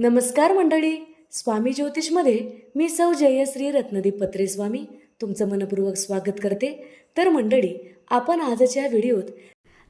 नमस्कार मंडळी. स्वामी ज्योतिषमध्ये मी सौ जयश्री रत्नदीप पत्रे स्वामी तुमचं मनपूर्वक स्वागत करते. तर मंडळी आपण आजच्या व्हिडिओत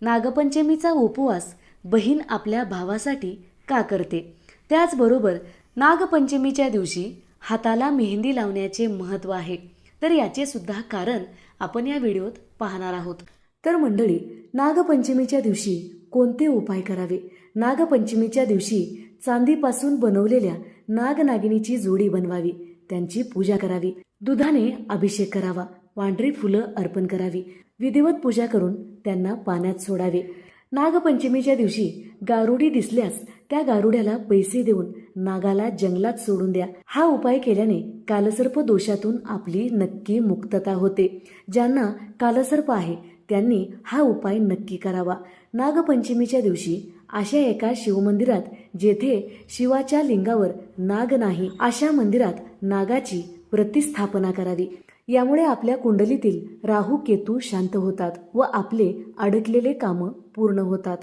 नागपंचमीचा उपवास बहीण आपल्या भावासाठी का करते? त्याचबरोबर नागपंचमीच्या दिवशी हाताला मेहंदी लावण्याचे महत्त्व आहे. तर याचे सुद्धा कारण आपण या व्हिडिओत पाहणार आहोत. तर मंडळी नागपंचमीच्या दिवशी कोणते उपाय करावे? नागपंचमीच्या दिवशी चांदीपासून बनवलेल्या नागनागिनीची जोडी बनवावी. त्यांची पूजा करावी. दुधाने अभिषेक करावा. पांढरी फुलं अर्पण करावी. विधिवत पूजा करून त्यांना पाण्यात सोडावे. नागपंचमीच्या दिवशी गारुडी दिसल्यास त्या गारुड्याला पैसे देऊन नागाला जंगलात सोडून द्या. हा उपाय केल्याने कालसर्प दोषातून आपली नक्की मुक्तता होते. ज्यांना कालसर्प आहे त्यांनी हा उपाय नक्की करावा. नागपंचमीच्या दिवशी अशा एका शिवमंदिरात जेथे शिवाच्या लिंगावर नाग नाही अशा मंदिरात नागाची प्रतिस्थापना करावी. यामुळे आपल्या कुंडलीतील राहू केतू शांत होतात व आपले अडकलेले कामं पूर्ण होतात.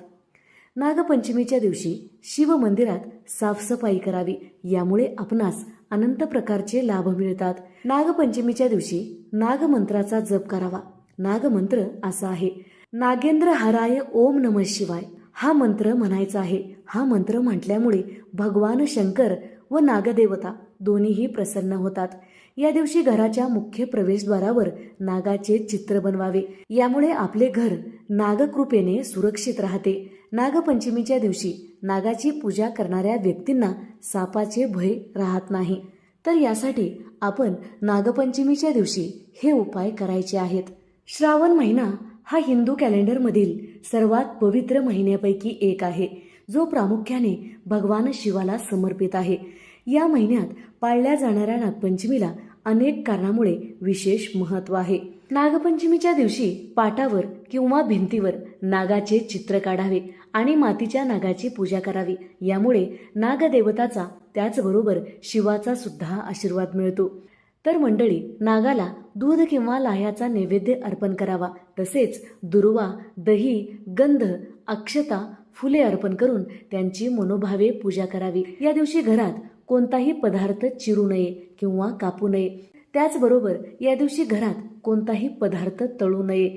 नागपंचमीच्या दिवशी शिव मंदिरात साफसफाई करावी यामुळे आपणास अनंत प्रकारचे लाभ मिळतात. नागपंचमीच्या दिवशी नागमंत्राचा जप करावा. नागमंत्र असा आहे. नागेंद्र हराय ओम नम शिवाय. हा मंत्र म्हणायचा आहे. हा मंत्र म्हटल्यामुळे भगवान शंकर व नागदेवता दोन्हीही प्रसन्न होतात. या दिवशी घराच्या मुख्य प्रवेशद्वारावर नागाचे चित्र बनवावे. यामुळे आपले घर नागकृपेने सुरक्षित राहते. नागपंचमीच्या दिवशी नागाची पूजा करणाऱ्या व्यक्तींना सापाचे भय राहत नाही. तर यासाठी आपण नागपंचमीच्या दिवशी हे उपाय करायचे आहेत. श्रावण महिना हा हिंदू कॅलेंडरमधील सर्वात पवित्र महिन्यापैकी एक आहे जो प्रामुख्याने भगवान शिवाला समर्पित आहे. या महिन्यात पाळल्या जाणाऱ्या नागपंचमीला अनेक कारणामुळे विशेष महत्त्व आहे. नागपंचमीच्या दिवशी पाटावर किंवा भिंतीवर नागाचे चित्र काढावे आणि मातीच्या नागाची पूजा करावी. यामुळे नागदेवताचा त्याचबरोबर शिवाचा सुद्धा आशीर्वाद मिळतो. तर मंडळी नागाला दूध किंवा लाह्याचा नैवेद्य अर्पण करावा. तसेच दुर्वा दही गंध अक्षता फुले अर्पण करून त्यांची मनोभावे पूजा करावी. या दिवशी घरात कोणताही पदार्थ चिरू नये किंवा कापू नये. त्याचबरोबर या दिवशी घरात कोणताही पदार्थ तळू नये.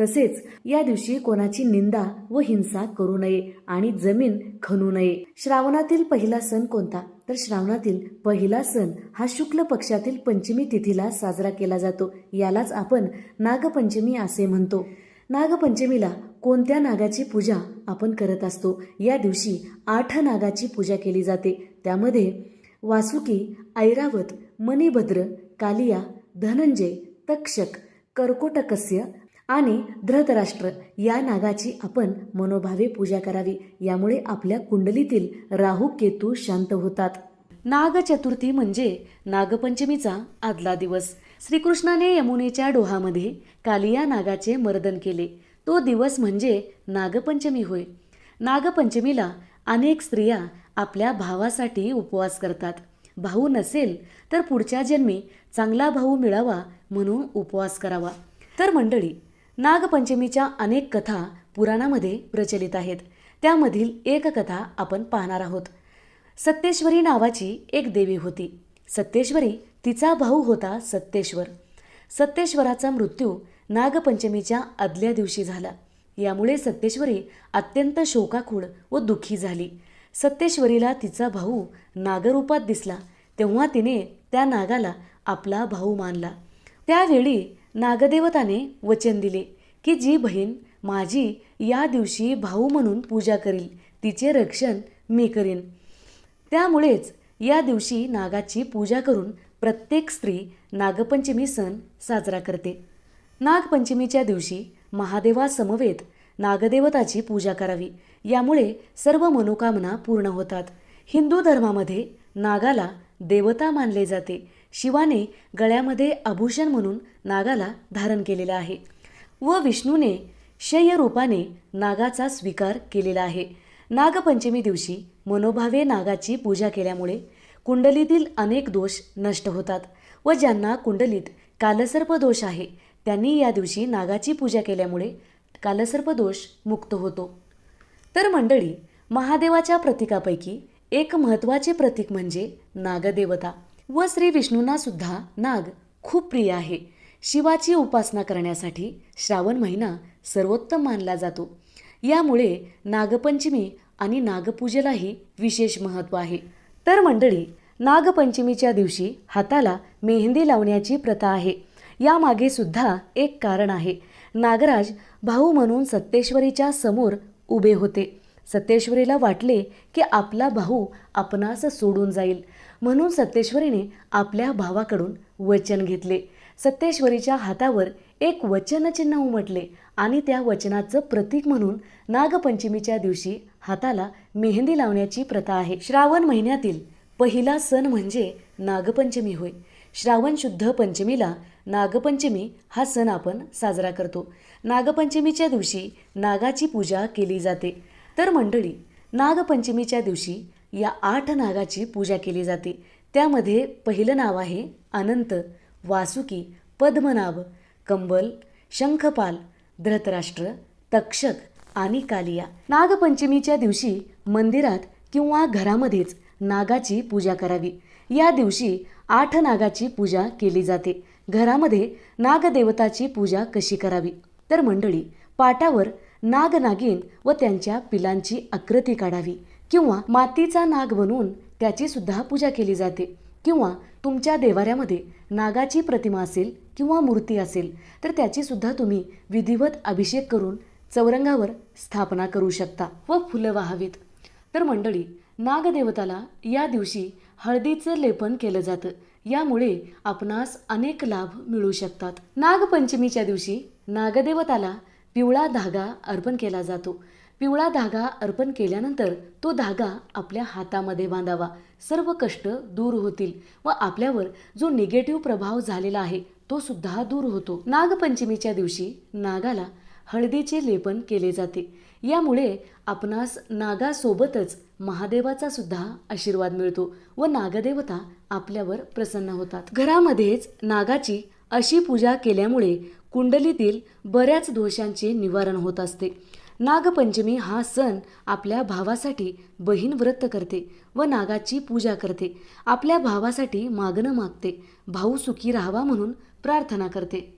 तसेच या दिवशी कोणाची निंदा व हिंसा करू नये आणि जमीन खणू नये. श्रावणातील पहिला सण कोणता? तर श्रावणातील पहिला सण हा शुक्ल पक्षातील पंचमी तिथीला साजरा केला जातो. यालाच आपण नागपंचमी असे म्हणतो. नागपंचमीला कोणत्या नागाची पूजा आपण करत असतो? या दिवशी आठ नागाची पूजा केली जाते. त्यामध्ये वासुकी ऐरावत मणिभद्र कालिया धनंजय तक्षक कर्कोटकस्य आणि धृतराष्ट्र या नागाची आपण मनोभावे पूजा करावी. यामुळे आपल्या कुंडलीतील राहू केतू शांत होतात. नाग चतुर्थी म्हणजे नागपंचमीचा आदला दिवस. श्रीकृष्णाने यमुनेच्या डोहामध्ये कालिया नागाचे मर्दन केले. तो दिवस म्हणजे नागपंचमी होय. नागपंचमीला अनेक स्त्रिया आपल्या भावासाठी उपवास करतात. भाऊ नसेल तर पुढच्या जन्मी चांगला भाऊ मिळावा म्हणून उपवास करावा. तर मंडळी नागपंचमीच्या अनेक कथा पुराणामध्ये प्रचलित आहेत. त्यामधील एक कथा आपण पाहणार आहोत. सत्तेश्वरी नावाची एक देवी होती. सत्तेश्वरी तिचा भाऊ होता सत्तेश्वर सत्तेश्वराचा मृत्यू नागपंचमीच्या आदल्या दिवशी झाला. यामुळे सत्तेश्वरी अत्यंत शोकाकुळ व दुःखी झाली. सत्तेश्वरीला तिचा भाऊ नागरूपात दिसला. तेव्हा तिने त्या नागाला आपला भाऊ मानला. त्यावेळी नागदेवताने वचन दिले की जी बहीण माझी या दिवशी भाऊ म्हणून पूजा करील तिचे रक्षण मी करीन. त्यामुळेच या दिवशी नागाची पूजा करून प्रत्येक स्त्री नागपंचमी सण साजरा करते. नागपंचमीच्या दिवशी महादेवासमवेत नागदेवताची पूजा करावी. यामुळे सर्व मनोकामना पूर्ण होतात. हिंदू धर्मामध्ये नागाला देवता मानले जाते. शिवाने गळ्यामध्ये आभूषण म्हणून नागाला धारण केलेलं आहे. व विष्णूने शय्य रूपाने नागाचा स्वीकार केलेला आहे. नागपंचमी दिवशी मनोभावे नागाची पूजा केल्यामुळे कुंडलीतील अनेक दोष नष्ट होतात व ज्यांना कुंडलीत कालसर्प दोष आहे त्यांनी या दिवशी नागाची पूजा केल्यामुळे कालसर्प दोष मुक्त होतो. तर मंडळी महादेवाच्या प्रतीकापैकी एक महत्त्वाचे प्रतीक म्हणजे नागदेवता. व श्री विष्णूंना सुद्धा नाग खूप प्रिय आहे. शिवाची उपासना करण्यासाठी श्रावण महिना सर्वोत्तम मानला जातो. यामुळे नागपंचमी आणि नागपूजेलाही विशेष महत्त्व आहे. तर मंडळी नागपंचमीच्या दिवशी हाताला मेहंदी लावण्याची प्रथा आहे. यामागे सुद्धा एक कारण आहे. नागराज भाऊ म्हणून सत्तेश्वरीच्या समोर उभे होते. सत्येश्वरीला वाटले की आपला भाऊ आपणास सोडून जाईल. म्हणून सत्येश्वरीने आपल्या भावाकडून वचन घेतले. सत्येश्वरीच्या हातावर एक वचनचिन्ह उमटले आणि त्या वचनाचं प्रतीक म्हणून नागपंचमीच्या दिवशी हाताला मेहंदी लावण्याची प्रथा आहे. श्रावण महिन्यातील पहिला सण म्हणजे नागपंचमी होय. श्रावण शुद्ध पंचमीला नागपंचमी हा सण आपण साजरा करतो. नागपंचमीच्या दिवशी नागाची पूजा केली जाते. तर मंडळी नागपंचमीच्या दिवशी या आठ नागाची पूजा केली जाते. त्यामध्ये पहिलं नाव आहे अनंत वासुकी पद्मनाभ कंबल शंखपाल धृतराष्ट्र तक्षक आणि कालिया. नागपंचमीच्या दिवशी मंदिरात किंवा घरामध्येच नागाची पूजा करावी. या दिवशी आठ नागाची पूजा केली जाते. घरामध्ये नागदेवताची पूजा कशी करावी? तर मंडळी पाटावर नागनागिन व त्यांच्या पिलांची आकृती काढावी किंवा मातीचा नाग बनवून त्याची सुद्धा पूजा केली जाते. किंवा तुमच्या देवाऱ्यामध्ये नागाची प्रतिमा असेल किंवा मूर्ती असेल तर त्याची सुद्धा तुम्ही विधिवत अभिषेक करून चौरंगावर स्थापना करू शकता व फुलं वाहावीत. तर मंडळी नागदेवताला या दिवशी हळदीचं लेपन केलं जातं. यामुळे आपणास अनेक लाभ मिळू शकतात. नागपंचमीच्या दिवशी नागदेवताला पिवळा धागा अर्पण केला जातो. पिवळा धागा अर्पण केल्यानंतर तो धागा आपल्या हातामध्ये बांधावा. सर्व कष्ट दूर होतील व आपल्यावर जो निगेटिव्ह प्रभाव झालेला आहे तो सुद्धा दूर होतो. नागपंचमीच्या दिवशी नागाला हळदीचे लेपन केले जाते. यामुळे आपणास नागासोबतच महादेवाचा सुद्धा आशीर्वाद मिळतो व नागदेवता आपल्यावर प्रसन्न होतात. घरामध्येच नागाची अशी पूजा केल्यामुळे कुंडलीतील बऱ्याच दोषांचे निवारण होत असते. नागपंचमी हा सण आपल्या भावासाठी बहीण व्रत करते व नागाची पूजा करते. आपल्या भावासाठी मागणं मागते. भाऊ सुखी राहावा म्हणून प्रार्थना करते.